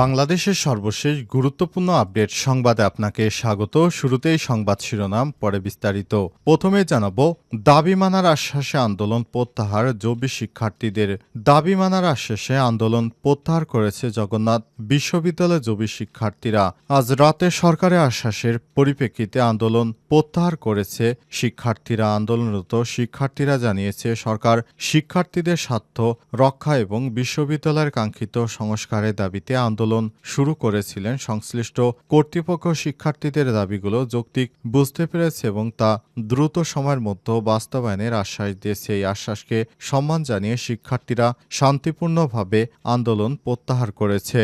বাংলাদেশের সর্বশেষ গুরুত্বপূর্ণ আপডেট সংবাদে আপনাকে স্বাগত। শুরুতেই সংবাদ শিরোনাম, পরে বিস্তারিত। প্রথমে জানাব, দাবি মানার আশ্বাসে আন্দোলন প্রত্যাহার জবি শিক্ষার্থীদের দাবি মানার আশ্বাসে আন্দোলন প্রত্যাহার করেছে জগন্নাথ বিশ্ববিদ্যালয় জবি শিক্ষার্থীরা। আজ রাতে সরকারের আশ্বাসের পরিপ্রেক্ষিতে আন্দোলন প্রত্যাহার করেছে শিক্ষার্থীরা। আন্দোলনরত শিক্ষার্থীরা জানিয়েছে, সরকার শিক্ষার্থীদের স্বার্থ রক্ষা এবং বিশ্ববিদ্যালয়ের কাঙ্ক্ষিত সংস্কারের দাবিতে আন্দোলন শুরু করেছিলেন সংশ্লিষ্ট কর্তৃপক্ষ শিক্ষার্থীদের দাবিগুলো যৌক্তিক বুঝতে পেরেছে এবং তা দ্রুত সময়ের মধ্যে বাস্তবায়নের আশ্বাস দিয়েছে। এই আশ্বাসকে সম্মান জানিয়ে শিক্ষার্থীরা শান্তিপূর্ণভাবে আন্দোলন প্রত্যাহার করেছে।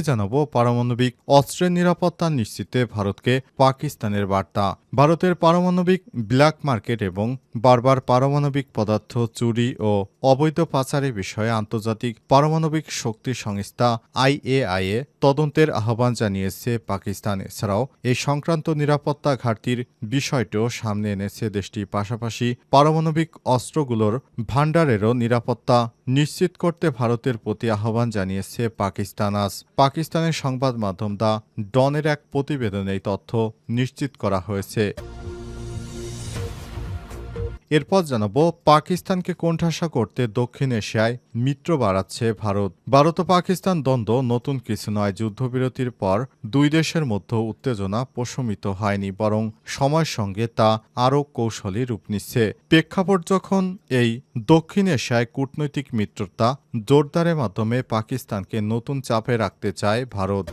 জানাব পারমাণবিক অস্ত্রের নিরাপত্তা নিশ্চিতে ভারতকে পাকিস্তানের বার্তা। ভারতের পারমাণবিক ব্ল্যাক মার্কেট এবং বারবার পারমাণবিক পদার্থ চুরি ও অবৈধ পাচারের বিষয়ে আন্তর্জাতিক পারমাণবিক শক্তি সংস্থা আইএআইএ তদন্তের আহ্বান জানিয়েছে পাকিস্তান। এছাড়াও, এই সংক্রান্ত নিরাপত্তা ঘাটতির বিষয়টিও সামনে এনেছে দেশটি পাশাপাশি পারমাণবিক অস্ত্রগুলোর ভাণ্ডারেরও নিরাপত্তা নিশ্চিত করতে ভারতের প্রতি আহ্বান জানিয়েছে পাকিস্তান। আজ পাকিস্তানের সংবাদ মাধ্যম দা ডনের এক প্রতিবেদনে তথ্য নিশ্চিত করা হয়েছে। এরপর জানাব, পাকিস্তানকে কোণঠাসা করতে দক্ষিণ এশিয়ায় মিত্র বাড়াচ্ছে ভারত। ভারত ও পাকিস্তান দ্বন্দ্ব নতুন কিছু নয়, যুদ্ধবিরতির পর দুই দেশের মধ্যে উত্তেজনা প্রশমিত হয়নি, বরং সময়ের সঙ্গে তা আরও কৌশলী রূপ নিচ্ছে। প্রেক্ষাপট যখন এই দক্ষিণ এশিয়ায় কূটনৈতিক মিত্রতা জোরদারের মাধ্যমে পাকিস্তানকে নতুন চাপে রাখতে চায় ভারত।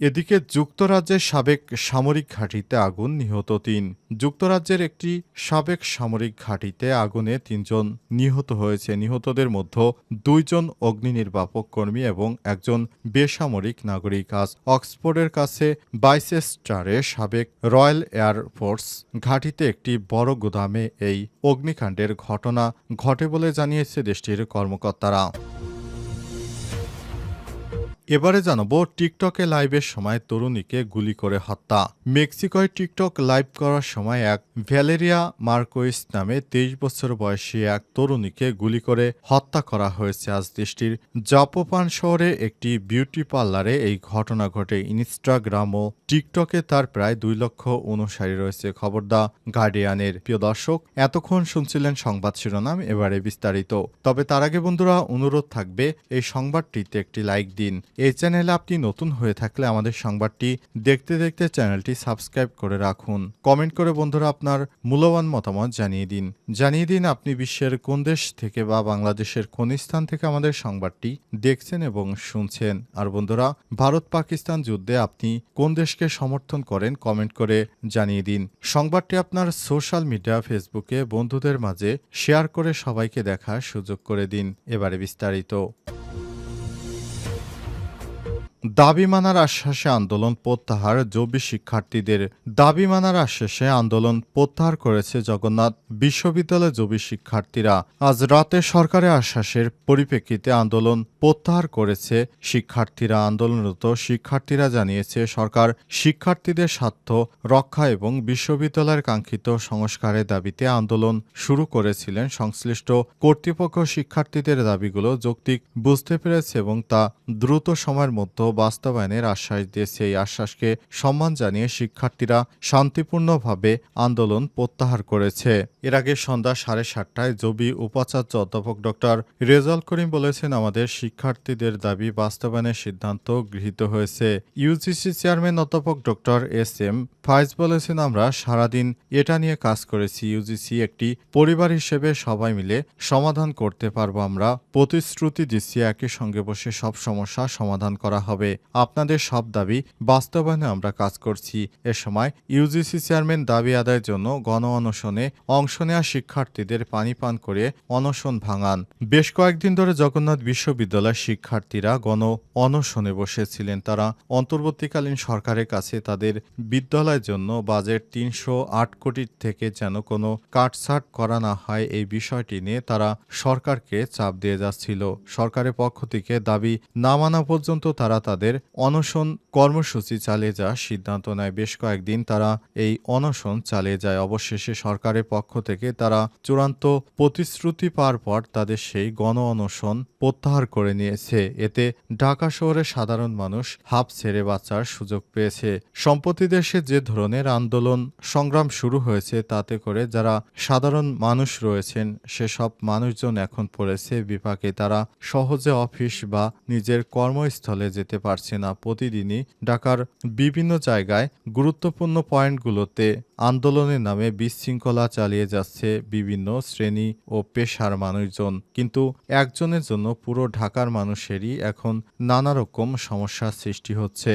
এদিকে যুক্তরাজ্যের সাবেক সামরিক ঘাঁটিতে আগুন নিহত তিন। যুক্তরাজ্যের একটি সাবেক সামরিক ঘাঁটিতে আগুনে তিনজন নিহত হয়েছে। নিহতদের মধ্যে দুইজন অগ্নি নির্বাপক কর্মী এবং একজন বেসামরিক নাগরিক। আজ অক্সফোর্ডের কাছে বাইসেস্টারে সাবেক রয়্যাল এয়ারফোর্স ঘাঁটিতে একটি বড় গুদামে এই অগ্নিকাণ্ডের ঘটনা ঘটে বলে জানিয়েছে দেশটির কর্মকর্তারা। এবারে জানাব টিকটকে লাইভের সময় তরুণীকে গুলি করে হত্যা। মেক্সিকোয় টিকটক লাইভ করার সময় এক ভ্যালেরিয়া মার্কোইস নামে তেইশ বছর বয়সী এক তরুণীকে গুলি করে হত্যা করা হয়েছে আজ দেশটির জাপোপান শহরে একটি বিউটি পার্লারে এই ঘটনা ঘটে। ইনস্টাগ্রাম ও টিকটকে তার প্রায় দুই লক্ষ অনুসারী রয়েছে খবর দা গার্ডিয়ানের। প্রিয় দর্শক, এতক্ষণ শুনছিলেন সংবাদ শিরোনাম, এবারে বিস্তারিত। তবে তার আগে বন্ধুরা, অনুরোধ থাকবে, এই সংবাদটিতে একটি লাইক দিন। এই চ্যানেলে আপনি নতুন হয়ে থাকলে আমাদের সংবাদটি দেখতে দেখতে চ্যানেলটি সাবস্ক্রাইব করে রাখুন। কমেন্ট করে বন্ধুরা আপনার মূল্যবান মতামত জানিয়ে দিন। জানিয়ে দিন আপনি বিশ্বের কোন দেশ থেকে বা বাংলাদেশের কোন স্থান থেকে আমাদের সংবাদটি দেখছেন এবং শুনছেন। আর বন্ধুরা ভারত পাকিস্তান যুদ্ধে আপনি কোন দেশকে সমর্থন করেন, কমেন্ট করে জানিয়ে দিন। সংবাদটি আপনার সোশ্যাল মিডিয়া, ফেসবুকে বন্ধুদের মাঝে শেয়ার করে সবাইকে দেখার সুযোগ করে দিন। এবারে বিস্তারিত। দাবি মানার আশ্বাসে আন্দোলন প্রত্যাহার জবি শিক্ষার্থীদের দাবি মানার আশ্বাসে আন্দোলন প্রত্যাহার করেছে জগন্নাথ বিশ্ববিদ্যালয় জবি শিক্ষার্থীরা। আজ রাতে সরকারের আশ্বাসের পরিপ্রেক্ষিতে আন্দোলন প্রত্যাহার করেছে শিক্ষার্থীরা। আন্দোলনরত শিক্ষার্থীরা জানিয়েছে, সরকার শিক্ষার্থীদের স্বার্থ রক্ষা এবং বিশ্ববিদ্যালয়ের কাঙ্ক্ষিত সংস্কারের দাবিতে আন্দোলন শুরু করেছিলেন। সংশ্লিষ্ট কর্তৃপক্ষ শিক্ষার্থীদের দাবিগুলো যৌক্তিক বুঝতে পেরেছে এবং তা দ্রুত সময়ের মধ্যে বাস্তবায়নের আশ্বাস দিয়েছে এই আশ্বাসকে সম্মান জানিয়ে শিক্ষার্থীরা শান্তিপূর্ণভাবে আন্দোলন প্রত্যাহার করেছে। এর আগে সন্ধ্যা সাড়ে সাতটায় জবি উপাচার্য অধ্যাপক ডক্টর রেজাল করিম বলেছেন, আমাদের শিক্ষার্থীদের দাবি বাস্তবায়নের সিদ্ধান্ত গৃহীত হয়েছে। ইউজিসি চেয়ারম্যান অধ্যাপক ডক্টর এস এম ফাইজ বলেছেন, আমরা সারাদিন এটা নিয়ে কাজ করেছি। ইউজিসি একটি পরিবার হিসেবে সবাই মিলে সমাধান করতে পারব। আমরা প্রতিশ্রুতি দিচ্ছি, একই সঙ্গে বসে সব সমস্যা সমাধান করা হবে। আপনাদের সব দাবি বাস্তবায়নে আমরা কাজ করছি। এ সময় ইউজিসি চেয়ারম্যান দাবি আদায়ের জন্য গণ অনশনে অংশ নেওয়া শিক্ষার্থীদের পানি পান করে অনশন ভাঙান। বেশ কয়েকদিন ধরে জগন্নাথ বিশ্ববিদ্যালয়ের শিক্ষার্থীরা গণ অনশনে বসেছিলেন। তারা অন্তর্বর্তীকালীন সরকারের কাছে তাদের বিদ্যালয়ের জন্য বাজেট তিনশো আট কোটি থেকে যেন কোনো কাটছাট করা না হয় এই বিষয়টি নিয়ে তারা সরকারকে চাপ দিয়ে যাচ্ছিল। সরকারের পক্ষ থেকে দাবি না মানা পর্যন্ত তারা তাদের অনশন কর্মসূচি চালিয়ে যাওয়ার সিদ্ধান্ত নেয়। বেশ কয়েকদিন তারা এই অনশন চালিয়ে যায়। অবশেষে সরকারের পক্ষ থেকে তারা চূড়ান্ত প্রতিশ্রুতি পাওয়ার পর তাদের সেই গণ অনশন প্রত্যাহার করে নিয়েছে। এতে ঢাকা শহরের সাধারণ মানুষ হাফ ছেড়ে বাঁচার সুযোগ পেয়েছে। সম্প্রতি দেশে যে ধরনের আন্দোলন সংগ্রাম শুরু হয়েছে, তাতে করে যারা সাধারণ মানুষ রয়েছেন, সেসব মানুষজন এখন পড়েছে বিপাকে। তারা সহজে অফিস বা নিজের কর্মস্থলে যেতে পারছে না প্রতিদিনই ঢাকার বিভিন্ন জায়গায় গুরুত্বপূর্ণ পয়েন্টগুলোতে আন্দোলনের নামে বিশৃঙ্খলা চালিয়ে যাচ্ছে বিভিন্ন শ্রেণি ও পেশার মানুষজন। কিন্তু একজনের জন্য পুরো ঢাকার মানুষেরই এখন নানা রকম সমস্যার সৃষ্টি হচ্ছে।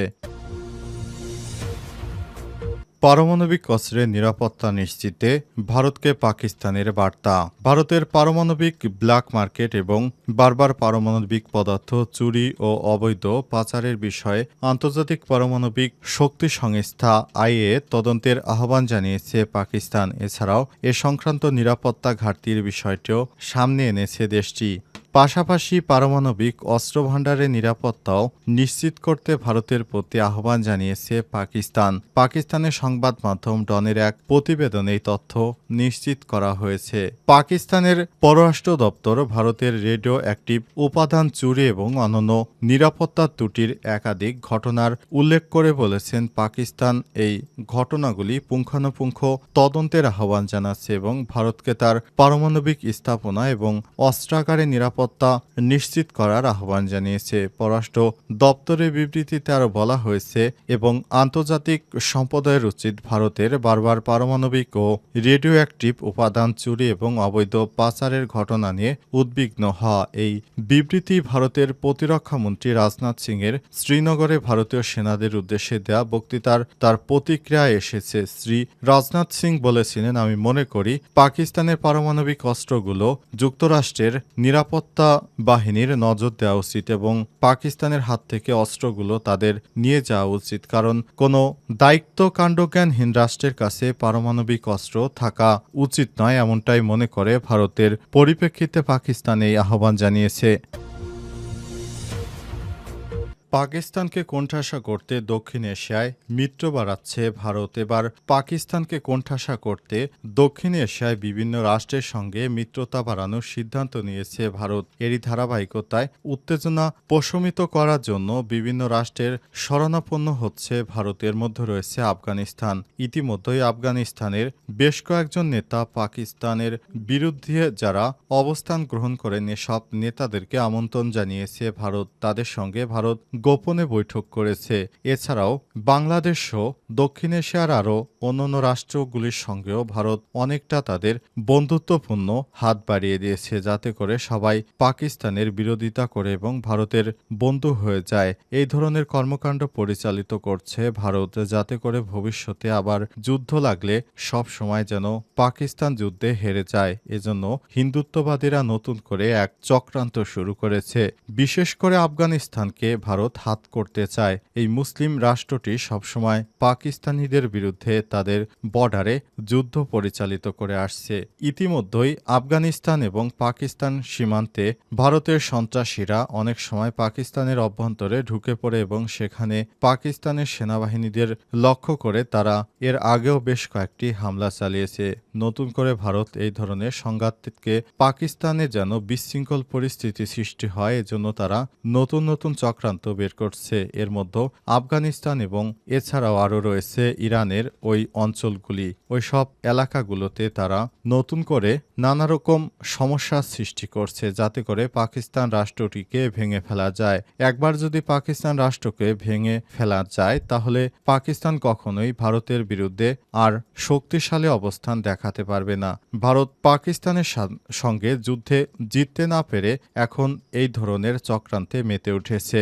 পারমাণবিক অস্ত্রের নিরাপত্তা নিশ্চিতে ভারতকে পাকিস্তানের বার্তা। ভারতের পারমাণবিক ব্ল্যাক মার্কেট এবং বারবার পারমাণবিক পদার্থ চুরি ও অবৈধ পাচারের বিষয়ে আন্তর্জাতিক পারমাণবিক শক্তি সংস্থা আইএ তদন্তের আহ্বান জানিয়েছে পাকিস্তান। এছাড়াও এ সংক্রান্ত নিরাপত্তা ঘাটতির বিষয়টিও সামনে এনেছে দেশটি। পাশাপাশি পারমাণবিক অস্ত্রভাণ্ডারের নিরাপত্তাও নিশ্চিত করতে ভারতের প্রতি আহ্বান জানিয়েছে পাকিস্তান। পাকিস্তানের সংবাদ মাধ্যম ডনের এক প্রতিবেদনে এই তথ্য নিশ্চিত করা হয়েছে। পাকিস্তানের পররাষ্ট্র দপ্তর ভারতের রেডিও অ্যাক্টিভ উপাদান চুরি এবং অনন্য নিরাপত্তা ত্রুটির একাধিক ঘটনার উল্লেখ করে বলেছেন পাকিস্তান। এই ঘটনাগুলি পুঙ্খানুপুঙ্খ তদন্তের আহ্বান জানাচ্ছে এবং ভারতকে তার পারমাণবিক স্থাপনা এবং অস্ত্রাগারে নিরাপত্তা নিশ্চিত করার আহ্বান জানিয়েছে। পররাষ্ট্র দপ্তরের বিবৃতিতে আরও বলা হয়েছে, এবং আন্তর্জাতিক সম্প্রদায়ের উচিত ভারতের বারবার পারমাণবিক ও রেডিও অ্যাক্টিভ উপাদান চুরি এবং অবৈধ পাচারের ঘটনা নিয়ে উদ্বিগ্ন হওয়া। এই বিবৃতি ভারতের প্রতিরক্ষামন্ত্রী রাজনাথ সিংয়ের শ্রীনগরে ভারতীয় সেনাদের উদ্দেশ্যে দেয়া বক্তৃতার তার প্রতিক্রিয়া এসেছে। শ্রী রাজনাথ সিং বলেছিলেন, আমি মনে করি পাকিস্তানের পারমাণবিক অস্ত্রগুলো যুক্তরাষ্ট্রের নিরাপত্তা বাহিনীর নজর দেওয়া উচিত এবং পাকিস্তানের হাত থেকে অস্ত্রগুলো তাদের নিয়ে যাওয়া উচিত। কারণ কোনো দায়িত্ব কাণ্ডজ্ঞানহীন রাষ্ট্রের কাছে পারমাণবিক অস্ত্র থাকা উচিত নয়, এমনটাই মনে করে ভারতের পরিপ্রেক্ষিতে পাকিস্তান এই আহ্বান জানিয়েছে। পাকিস্তানকে কোণঠাসা করতে দক্ষিণ এশিয়ায় মিত্র বাড়াচ্ছে ভারত। এবার পাকিস্তানকে কোণঠাসা করতে দক্ষিণ এশিয়ায় বিভিন্ন রাষ্ট্রের সঙ্গে মিত্রতা বাড়ানোর সিদ্ধান্ত নিয়েছে ভারত। এরই ধারাবাহিকতায় উত্তেজনা প্রশমিত করার জন্য বিভিন্ন রাষ্ট্রের শরণাপন্ন হচ্ছে ভারতের মধ্যে রয়েছে আফগানিস্তান। ইতিমধ্যেই আফগানিস্তানের বেশ কয়েকজন নেতা পাকিস্তানের বিরুদ্ধে যারা অবস্থান গ্রহণ করেন, এসব নেতাদেরকে আমন্ত্রণ জানিয়েছে ভারত। তাদের সঙ্গে ভারত গোপনে বৈঠক করেছে। এছাড়াও বাংলাদেশও দক্ষিণ এশিয়ার আরও অন্যান্য রাষ্ট্রগুলির সঙ্গেও ভারত অনেকটা তাদের বন্ধুত্বপূর্ণ হাত বাড়িয়ে দিয়েছে, যাতে করে সবাই পাকিস্তানের বিরোধিতা করে এবং ভারতের বন্ধু হয়ে যায়। এই ধরনের কর্মকাণ্ড পরিচালিত করছে ভারত, যাতে করে ভবিষ্যতে আবার যুদ্ধ লাগলে সব সময় যেন পাকিস্তান যুদ্ধে হেরে যায়। এজন্য হিন্দুত্ববাদীরা নতুন করে এক চক্রান্ত শুরু করেছে। বিশেষ করে আফগানিস্তানকে ভারত হাত করতে চায়। এই মুসলিম রাষ্ট্রটি সবসময় পাকিস্তানিদের বিরুদ্ধে তাদের বর্ডারে যুদ্ধ পরিচালিত করে আসছে। ইতিমধ্যেই আফগানিস্তান এবং পাকিস্তান সীমান্তে ভারতের সন্ত্রাসীরা অনেক সময় পাকিস্তানের অভ্যন্তরে ঢুকে পড়ে এবং সেখানে পাকিস্তানের সেনাবাহিনীদের লক্ষ্য করে তারা এর আগেও বেশ কয়েকটি হামলা চালিয়েছে। নতুন করে ভারত এই ধরনের সংঘাতকে পাকিস্তানে যেন বিশৃঙ্খল পরিস্থিতি সৃষ্টি হয়, এজন্য তারা নতুন নতুন চক্রান্ত বের করছে। এর মধ্যে আফগানিস্তান এবং এছাড়াও আরও রয়েছে ইরানের ওই অঞ্চলগুলি। ওই সব এলাকাগুলোতে তারা নতুন করে নানা রকম সমস্যার সৃষ্টি করছে, যাতে করে পাকিস্তান রাষ্ট্রটিকে ভেঙে ফেলা যায়। একবার যদি পাকিস্তান রাষ্ট্রকে ভেঙে ফেলা যায়, তাহলে পাকিস্তান কখনোই ভারতের বিরুদ্ধে আর শক্তিশালী অবস্থান দেখাতে পারবে না। ভারত পাকিস্তানের সঙ্গে যুদ্ধে জিততে না পেরে এখন এই ধরনের চক্রান্তে মেতে উঠেছে।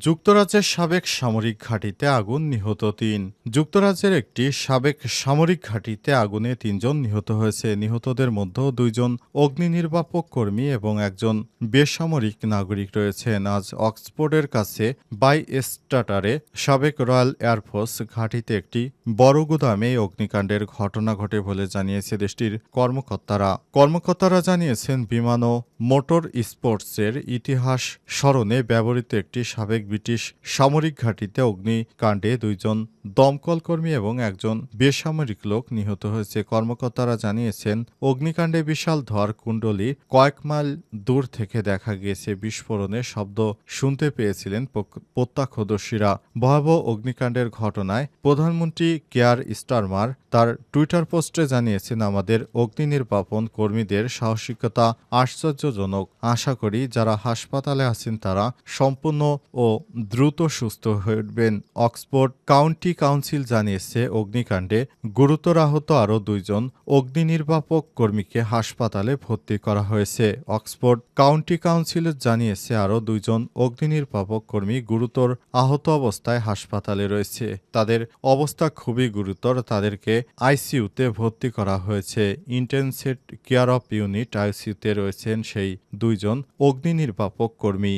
যুক্তরাজ্যের সাবেক সামরিক ঘাঁটিতে আগুন নিহত তিন। যুক্তরাজ্যের একটি সাবেক সামরিক ঘাঁটিতে আগুনে তিনজন নিহত হয়েছে। নিহতদের মধ্যে দুইজন অগ্নি নির্বাপক কর্মী এবং একজন বেসামরিক নাগরিক রয়েছেন। আজ অক্সফোর্ডের কাছে বাই স্টাটারে সাবেক রয়্যাল এয়ারফোর্স ঘাঁটিতে একটি বড় গুদামে অগ্নিকাণ্ডের ঘটনা ঘটে বলে জানিয়েছে দেশটির কর্মকর্তারা। কর্মকর্তারা জানিয়েছেন, বিমান ও মোটর স্পোর্টসের ইতিহাস স্মরণে ব্যবহৃত একটি সাবেক ব্রিটিশ সামরিক ঘাঁটিতে অগ্নিকাণ্ডে দুইজন দমকল কর্মী এবং একজন বেসামরিক লোক নিহত হয়েছে। কর্মকর্তারা জানিয়েছেন, অগ্নিকাণ্ডে বিশাল ধর কুণ্ডলী কয়েক মাইল দূর থেকে দেখা গিয়েছে। বিস্ফোরণের শব্দ শুনতে পেয়েছিলেন প্রত্যক্ষদর্শীরা। ভয়াবহ অগ্নিকাণ্ডের ঘটনায় প্রধানমন্ত্রী কেয়ার স্টারমার তার টুইটার পোস্টে জানিয়েছেন, আমাদের অগ্নি নির্বাপন কর্মীদের সাহসিকতা আশ্চর্যজনক। আশা করি যারা হাসপাতালে আছেন তারা সম্পূর্ণ ও দ্রুত সুস্থ হয়ে উঠবেন। অক্সফোর্ড কাউন্টি কাউন্সিল জানিয়েছে, অগ্নিকাণ্ডে গুরুতর আহত আরও দুইজন অগ্নি নির্বাপক কর্মীকে হাসপাতালে ভর্তি করা হয়েছে। অক্সফোর্ড কাউন্টি কাউন্সিল জানিয়েছে, আরও দুইজন অগ্নি নির্বাপক কর্মী গুরুতর আহত অবস্থায় হাসপাতালে রয়েছে। তাদের অবস্থা খুবই গুরুতর। তাদেরকে আইসিইউতে ভর্তি করা হয়েছে। ইন্টেনসিভ কেয়ার অফ ইউনিট আইসিইউতে রয়েছেন সেই দুইজন অগ্নি নির্বাপক কর্মী।